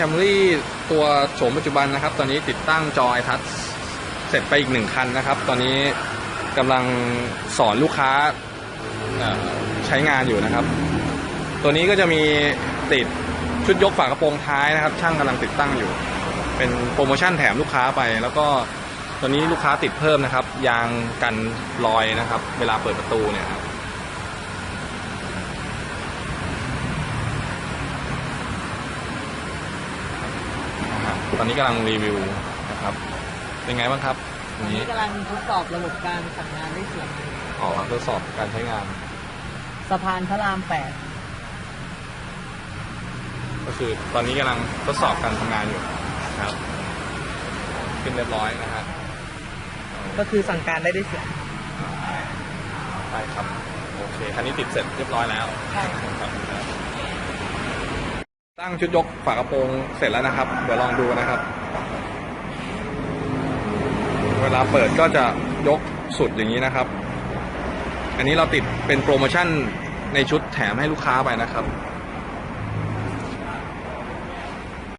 Camry ตัวโฉมปัจจุบันนะครับ ตอนนี้ติดตั้งจอ iTouch เสร็จไปอีกหนึ่งคันนะครับ ตอนนี้กำลังสอนลูกค้าใช้งานอยู่นะครับ ตัวนี้ก็จะมีติดชุดยกฝากระโปรงท้ายนะครับ ช่างกำลังติดตั้งอยู่ เป็นโปรโมชั่นแถมลูกค้าไป แล้วก็ตัวนี้ลูกค้าติดเพิ่มนะครับ ยางกันรอยนะครับ เวลาเปิดประตูเนี่ยครับ นะครับ ตอนนี้กำลังรีวิวนะครับ เป็นไงบ้างครับตอัอนนนี้นี้กำลังทดสอบระบบการสั่งงานด้วยเสียงออกมาทดสอบการใช้งาน สะพานพระรามแปดก็คือตอนนี้กำลังทดสอบการทำงานอยู่นะครับ ขึ้นเรียบร้อยนะฮะก็คือสั่งการได้ด้วยเสียงใช่ครับ โอเค คันนี้ติดเสร็จเรียบร้อยแล้วใช่ครับ ตั้งชุดยกฝากระโปรงเสร็จแล้วนะครับ เดี๋ยวลองดูนะครับ เวลาเปิดก็จะยกสุดอย่างนี้นะครับ อันนี้เราติดเป็นโปรโมชั่นในชุดแถมให้ลูกค้าไปนะครับ